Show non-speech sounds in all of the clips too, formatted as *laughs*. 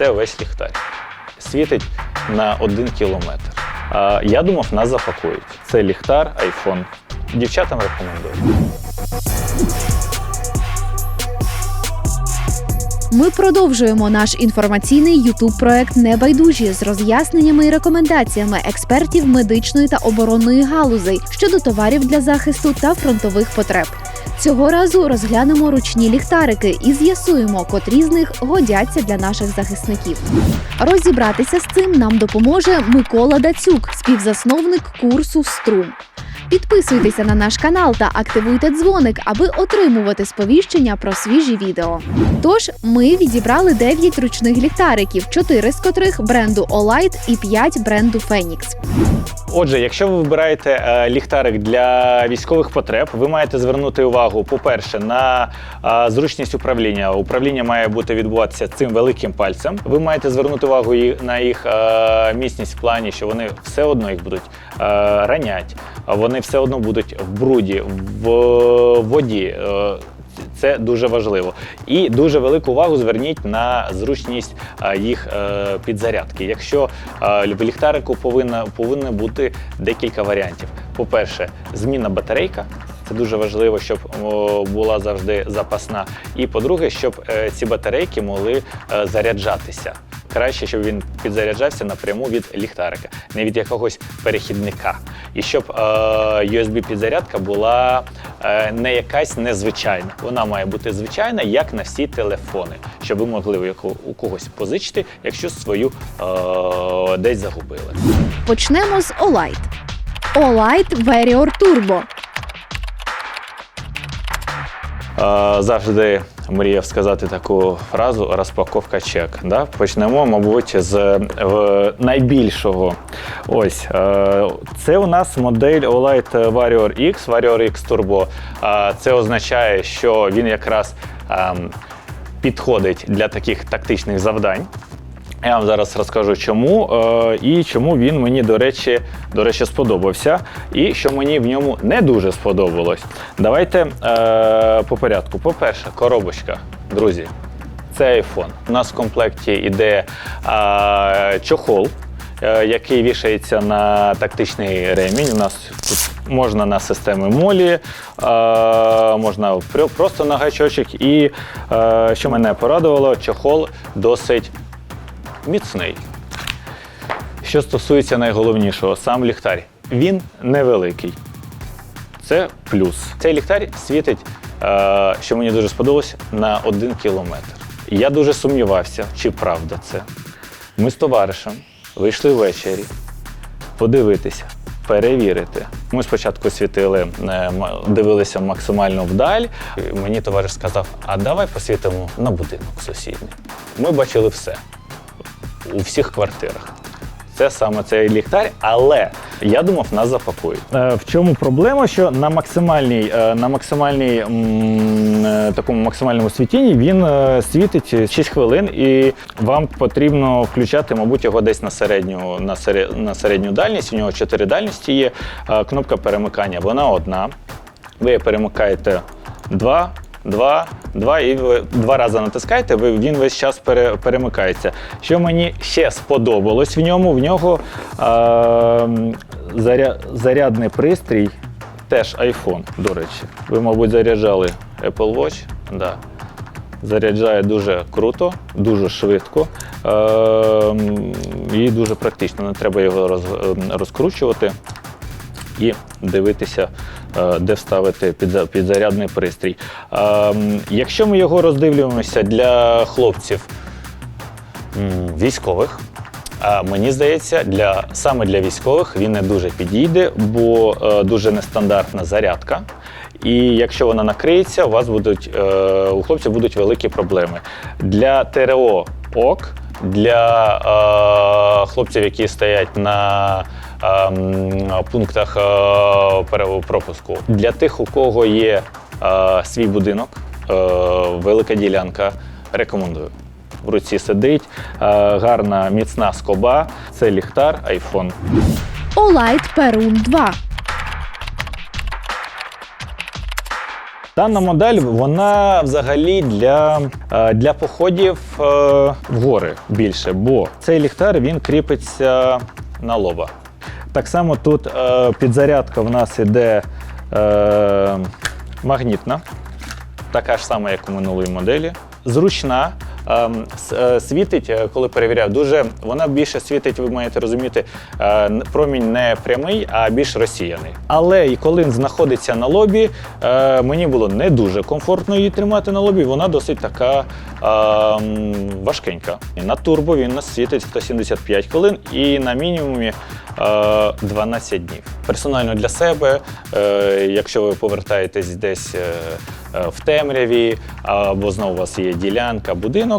Це весь ліхтар. Світить на один кілометр. А, я думав, нас запакують. Це ліхтар, айфон. Дівчатам рекомендую. Ми продовжуємо наш інформаційний ютуб проект Небайдужі з роз'ясненнями і рекомендаціями експертів медичної та оборонної галузей щодо товарів для захисту та фронтових потреб. Цього разу розглянемо ручні ліхтарики і з'ясуємо, котрі з них годяться для наших захисників. Розібратися з цим нам допоможе Микола Дацюк, співзасновник курсу Струм. Підписуйтеся на наш канал та активуйте дзвоник, аби отримувати сповіщення про свіжі відео. Тож ми відібрали 9 ручних ліхтариків, 4 з котрих бренду Olight і 5 бренду Phoenix. Отже, якщо ви вибираєте е, ліхтарик для військових потреб, ви маєте звернути увагу, по-перше, на е, зручність управління. Управління має бути відбуватися цим великим пальцем. Ви маєте звернути увагу на їх е, міцність в плані, що вони все одно їх будуть ранять, вони все одно будуть в бруді, в воді. Е, це дуже важливо. І дуже велику увагу зверніть на зручність їх е, підзарядки. Якщо е, в ліхтарику повинна, повинно бути декілька варіантів. По-перше, змінна батарейка. Це дуже важливо, щоб була завжди запасна. І по-друге, щоб е, ці батарейки могли е, заряджатися. Краще, щоб він підзаряджався напряму від ліхтарика, не від якогось перехідника. І щоб е, USB-підзарядка була е, не якась незвичайна. Вона має бути звичайна, як на всі телефони, щоб ви могли у когось позичити, якщо свою е, десь загубили. Почнемо з Olight. Olight Verior Turbo. Е, завжди мріяв сказати таку фразу розпаковка чек. Да? Почнемо, мабуть, з найбільшого. Ось е, це у нас модель Olight Warrior X, Warrior X Turbo. Е, це означає, що він якраз ем, підходить для таких тактичних завдань. Я вам зараз розкажу, чому е, і чому він мені, до речі, до речі, сподобався, і що мені в ньому не дуже сподобалось. Давайте е, по порядку. По-перше, коробочка, друзі, це iPhone. У нас в комплекті йде е, чохол. Який вішається на тактичний ремінь. У нас тут можна на системи молі, можна просто на гачочок. І що мене порадувало, чохол досить міцний. Що стосується найголовнішого, сам ліхтар. Він невеликий. Це плюс. Цей ліхтар світить, е, що мені дуже сподобалось, на один кілометр. Я дуже сумнівався, чи правда це. Ми з товаришем вийшли ввечері подивитися, перевірити. Ми спочатку світили, е, дивилися максимально вдаль. Мені товариш сказав: а давай посвітимо на будинок сусідній. Ми бачили все у всіх квартирах. Це саме цей ліхтар, але я думав, нас запакують. Е, в чому проблема? Що на максимальній, е, на максимальній е, такому максимальному світінні він світить 6 хвилин, і вам потрібно включати, мабуть, його десь на середню, на, сере- на середню дальність. У нього 4 дальності є. Кнопка перемикання, вона одна. Ви перемикаєте два, два, два, і ви два рази натискаєте, ви, він весь час пере, перемикається. Що мені ще сподобалось в ньому, в нього е, заря, зарядний пристрій, теж iPhone, до речі. Ви, мабуть, заряджали Apple Watch. Да. Заряджає дуже круто, дуже швидко е, і дуже практично. Не треба його роз, розкручувати і дивитися, де вставити підза- підзарядний пристрій. Ем, Якщо ми його роздивлюємося для хлопців військових, мені здається, для, саме для військових він не дуже підійде, бо е, дуже нестандартна зарядка. І якщо вона накриється, у вас будуть е, у хлопців будуть великі проблеми. Для ТРО ок, для е, хлопців, які стоять на пунктах е, пропуску, для тих, у кого є е, свій будинок, е, велика ділянка, рекомендую. В руці сидить, гарна міцна скоба. Це ліхтар, айфон. Olight Perun 2. Дана модель вона взагалі для, для походів в гори більше, бо цей ліхтар він кріпиться на лоба. Так само тут е, підзарядка в нас іде е, магнітна, така ж сама, як у минулої моделі. Зручна. Ем, е, Світить, е, коли перевіряв, дуже вона більше світить, ви маєте розуміти, е, промінь не прямий, а більш розсіяний. Але і коли він знаходиться на лобі, мені було не дуже комфортно її тримати на лобі. Вона досить така ем, важкенька. На турбо він нас світить 175 хвилин і на мінімумі е, 12 днів. Персонально для себе, якщо ви повертаєтесь десь в темряві, або знову у вас є ділянка, будинок,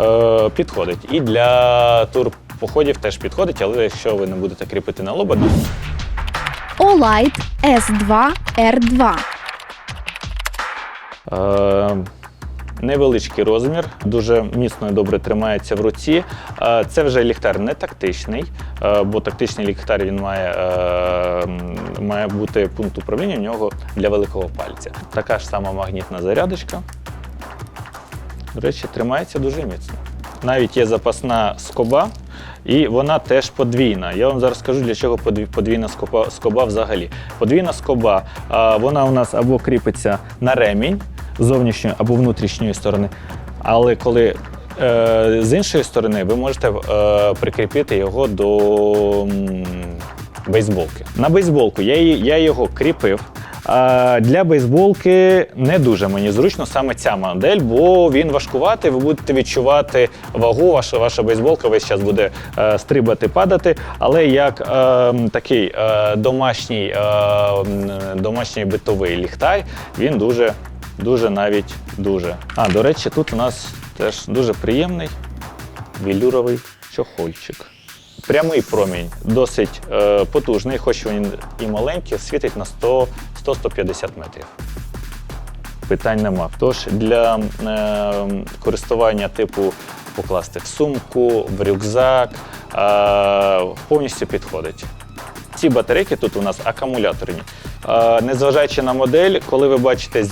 е, підходить. І для турпоходів теж підходить, але якщо ви не будете кріпити на лоба, Olight S2 R2. Е, Невеличкий розмір, дуже міцно і добре тримається в руці. Е, Це вже ліхтар не тактичний, е, бо тактичний ліхтар він має, е, має бути пункт управління в нього для великого пальця. Така ж сама магнітна зарядочка. До речі, тримається дуже міцно. Навіть є запасна скоба, і вона теж подвійна. Я вам зараз скажу, для чого подві- подвійна скоба, скоба взагалі. Подвійна скоба, вона у нас або кріпиться на ремінь зовнішньої або внутрішньої сторони. Але коли е, з іншої сторони, ви можете е, прикріпити його до бейсболки. На бейсболку я, я його кріпив. Для бейсболки не дуже мені зручно саме ця модель, бо він важкуватий, ви будете відчувати вагу, ваша, ваша бейсболка весь час буде е, стрибати, падати. Але як е, такий е, домашній, е, домашній битовий ліхтар, він дуже, дуже навіть дуже. А, до речі, тут у нас теж дуже приємний велюровий чохольчик. Прямий промінь досить е, потужний, хоч він і маленький, світить на 100 100-150 метрів. Питань нема. Тож для е, користування типу покласти в сумку, в рюкзак е, повністю підходить. Ці батарейки тут у нас акумуляторні. Е, незважаючи на модель, коли ви бачите е,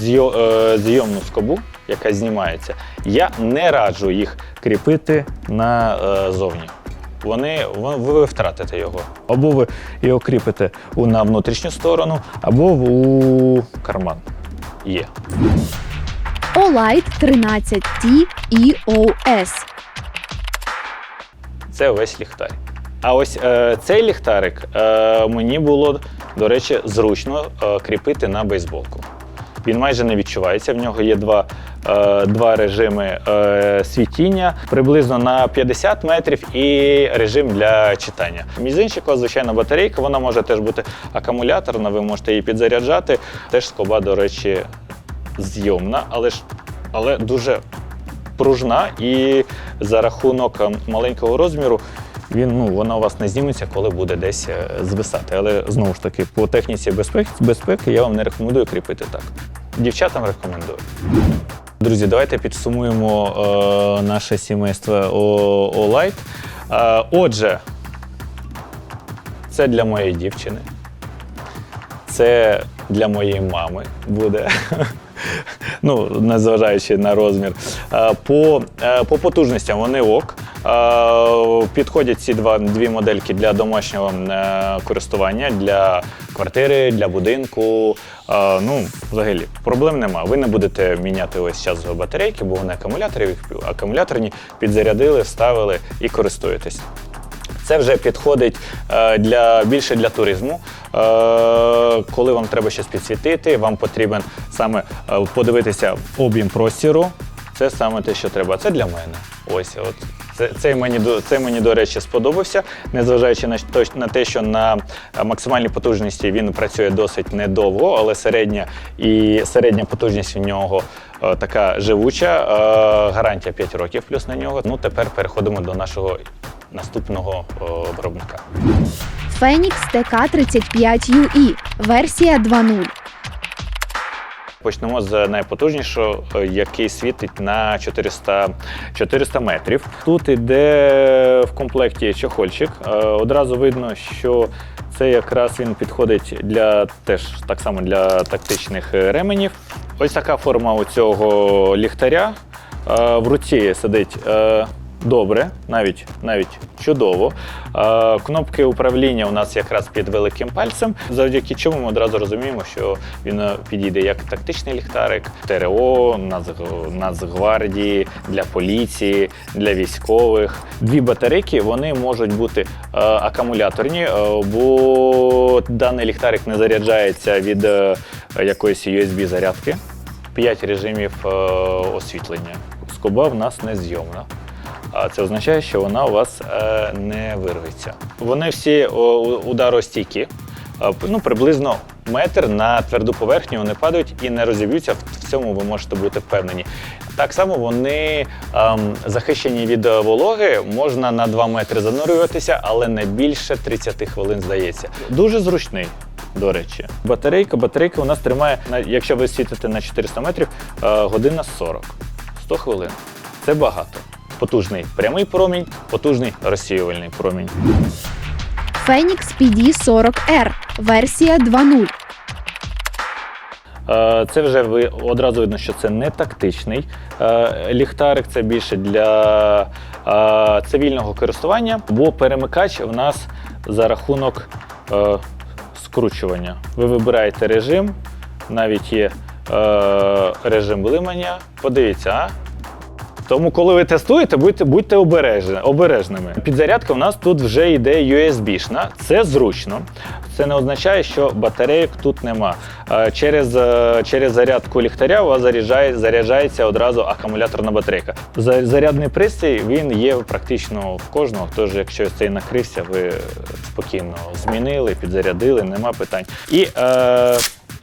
зйомну скобу, яка знімається, я не раджу їх кріпити назовні. Вони, ви, втратите його. Або ви його кріпите на внутрішню сторону, або в- у карман. Є. Olight 13T EOS. Це весь ліхтар. А ось е, цей ліхтарик е, мені було, до речі, зручно е, кріпити на бейсболку. Він майже не відчувається. В нього є два, два режими е, світіння, приблизно на 50 метрів і режим для читання. Мізинчикова, звичайно, батарейка, вона може теж бути акумуляторна, ви можете її підзаряджати. Теж скоба, до речі, зйомна, але ж але дуже пружна і за рахунок е, маленького розміру. Він ну вона у вас не зніметься, коли буде десь е, звисати. Але знову ж таки, по техніці безпеки, безпеки я вам не рекомендую кріпити так. Дівчатам рекомендую. Друзі, давайте підсумуємо е, наше сімейство Олайт. Е, отже, це для моєї дівчини. Це для моєї мами буде. *laughs* Ну, незважаючи на розмір. Е, По, е, по потужностям вони ок. Е, Підходять ці два, дві модельки для домашнього е, користування, для квартири, для будинку. Е, Ну, взагалі, проблем нема. Ви не будете міняти ось час батарейки, бо вони акумуляторі, акумуляторні, підзарядили, вставили і користуєтесь. Це вже підходить для більше для туризму. Коли вам треба щось підсвітити, вам потрібен саме подивитися об'єм простіру. Це саме те, що треба. Це для мене. Ось от. Це, цей, мені, цей мені, до речі, сподобався, незважаючи на, на те, що на е, максимальній потужності він працює досить недовго, але середня і середня потужність в нього е, така живуча. Е, гарантія 5 років плюс на нього. Ну, тепер переходимо до нашого наступного виробника. Phoenix TK35UE. Версія 2.0. Почнемо з найпотужнішого, е, який світить на 400, 400 метрів. Тут іде в комплекті чохольчик. Е, Одразу видно, що це якраз він підходить для теж так само для тактичних ременів. Ось така форма у цього ліхтаря. Е, В руці сидить добре, навіть, навіть чудово. Е, Кнопки управління у нас якраз під великим пальцем, завдяки чому ми одразу розуміємо, що він е, підійде як тактичний ліхтарик, ТРО, Нацгвардії, для поліції, для військових. Дві батарейки вони можуть бути е, акумуляторні, бо даний ліхтарик не заряджається від якоїсь USB-зарядки. П'ять режимів освітлення. Скоба в нас не зйомна. А це означає, що вона у вас е, не вирветься. Вони всі ударостійкі. Е, Ну, приблизно метр на тверду поверхню вони падають і не розіб'ються. В цьому ви можете бути впевнені. Так само вони ем, захищені від е, вологи, можна на 2 метри занурюватися, але не більше 30 хвилин здається. Дуже зручний. До речі, батарейка, батарейка у нас тримає, якщо ви світите на 400 метрів, година 40. 100 хвилин. Це багато. Потужний прямий промінь, потужний розсіювальний промінь. Phoenix PD40R, версія 2.0. Е, Це вже ви одразу видно, що це не тактичний е, ліхтарик, це більше для е, цивільного користування, бо перемикач в нас за рахунок скручування. Ви вибираєте режим, навіть є режим блимання. Подивіться, а? Тому, коли ви тестуєте, будьте, будьте обережні, обережними. Підзарядка у нас тут вже йде USB-шна. Це зручно. Це не означає, що батарейок тут нема. Е, Через, е, через зарядку ліхтаря у вас заряджає, заряджається одразу акумуляторна батарейка. Зарядний пристрій він є практично в кожного. Тож, якщо цей накрився, ви спокійно змінили, підзарядили, нема питань. І е,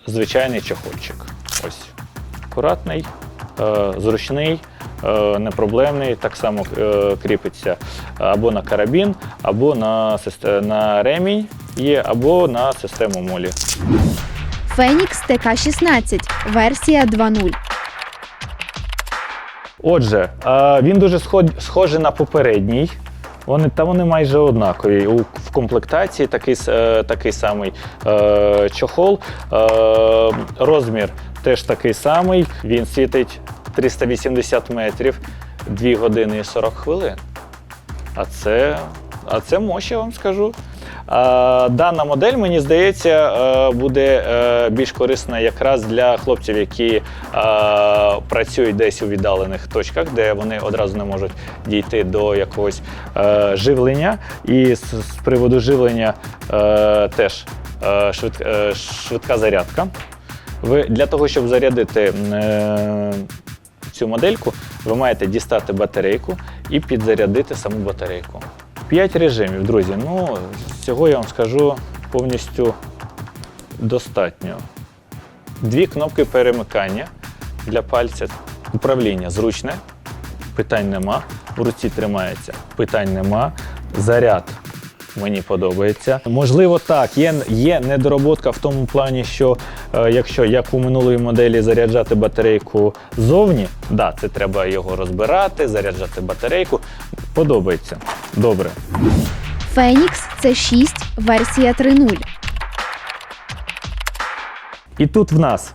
звичайний чохольчик. Ось акуратний, е, зручний, непроблемний. Так само е, кріпиться або на карабін, або на, на ремінь є, або на систему молі. Phoenix TK16, версія 2.0. Отже, е, він дуже схожий на попередній. Вони, та вони майже однакові. У, в комплектації такий, е, такий самий е, чохол. Е, розмір теж такий самий. Він світить 380 метрів, 2 години і 40 хвилин. А це, а це мощь, я вам скажу. А, дана модель, мені здається, е, буде е, більш корисна якраз для хлопців, які е, працюють десь у віддалених точках, де вони одразу не можуть дійти до якогось е, живлення. І з, з приводу живлення е, теж е, швид, е, швидка зарядка. Ви для того, щоб зарядити е, цю модельку, ви маєте дістати батарейку і підзарядити саму батарейку. П'ять режимів, друзі. Ну, цього я вам скажу повністю достатньо. Дві кнопки перемикання для пальця. Управління зручне, питань нема. В руці тримається, питань нема. Заряд мені подобається. Можливо, так, є, є недороботка в тому плані, що е, якщо як у минулої моделі заряджати батарейку ззовні, да, це треба його розбирати, заряджати батарейку. Подобається. Добре. Phoenix C6, версія 3.0. І тут в нас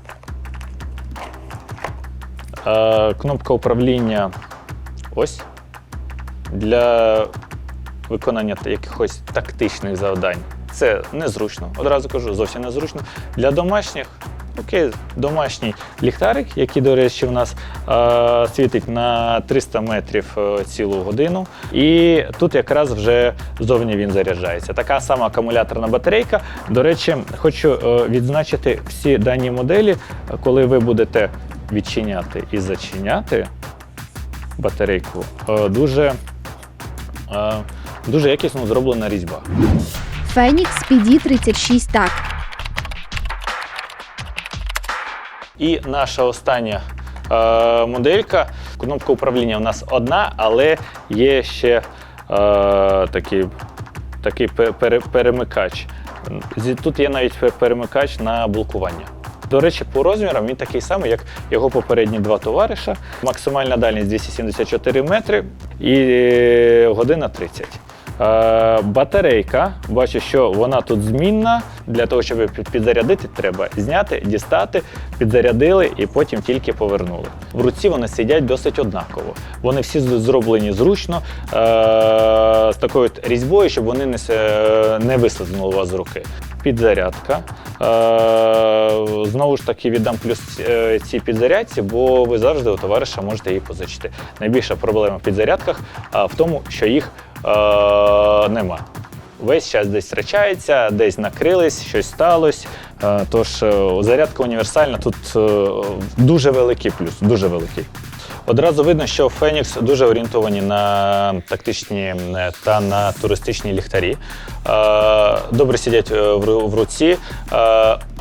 е, кнопка управління ось для виконання якихось тактичних завдань. Це незручно. Одразу кажу, зовсім незручно. Для домашніх, окей, домашній ліхтарик, який, до речі, у нас е, світить на 300 метрів е, цілу годину. І тут якраз вже зовні він заряджається. Така сама акумуляторна батарейка. До речі, хочу е, відзначити всі дані моделі, коли ви будете відчиняти і зачиняти батарейку, е, дуже, е, дуже якісно зроблена різьба. Phoenix PD36 TAC. І наша остання е, моделька. Кнопка управління у нас одна, але є ще е, такий, такий пере- перемикач. Тут є навіть перемикач на блокування. До речі, по розмірам він такий самий, як його попередні два товариша. Максимальна дальність 274 метри і е, година 30. Е, батарейка, бачу, що вона тут змінна. Для того, щоб підзарядити, треба зняти, дістати, підзарядили і потім тільки повернули. В руці вони сидять досить однаково. Вони всі зроблені зручно, е, з такою різьбою, щоб вони не, се- вислизнули вас з руки. Підзарядка. Е, знову ж таки віддам плюс е, цій підзарядці, бо ви завжди у товариша можете її позичити. Найбільша проблема в підзарядках в тому, що їх е, нема. Весь час десь втрачається, десь накрились, щось сталося. Е, Тож е, зарядка універсальна тут е, дуже великий плюс, дуже великий. Одразу видно, що Фенікс дуже орієнтовані на тактичні та на туристичні ліхтарі. Добре сидять в руці,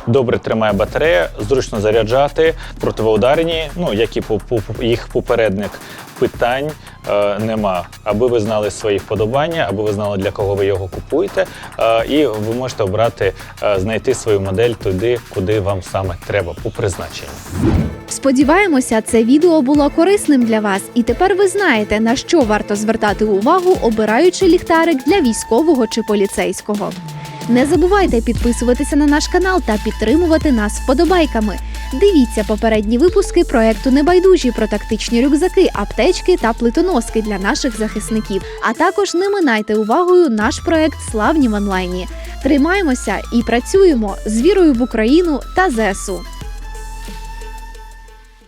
добре тримає батарея, зручно заряджати, противоударні, ну як і їх попередник. Питань е, нема, аби ви знали свої вподобання, аби ви знали для кого ви його купуєте, е, і ви можете обрати, е, знайти свою модель туди, куди вам саме треба по призначенню. Сподіваємося, це відео було корисним для вас, і тепер ви знаєте, на що варто звертати увагу, обираючи ліхтарик для військового чи поліцейського. Не забувайте підписуватися на наш канал та підтримувати нас вподобайками. Дивіться попередні випуски проекту Небайдужі про тактичні рюкзаки, аптечки та плитоноски для наших захисників. А також не минайте увагою наш проект Славні в онлайні. Тримаємося і працюємо з вірою в Україну та ЗСУ.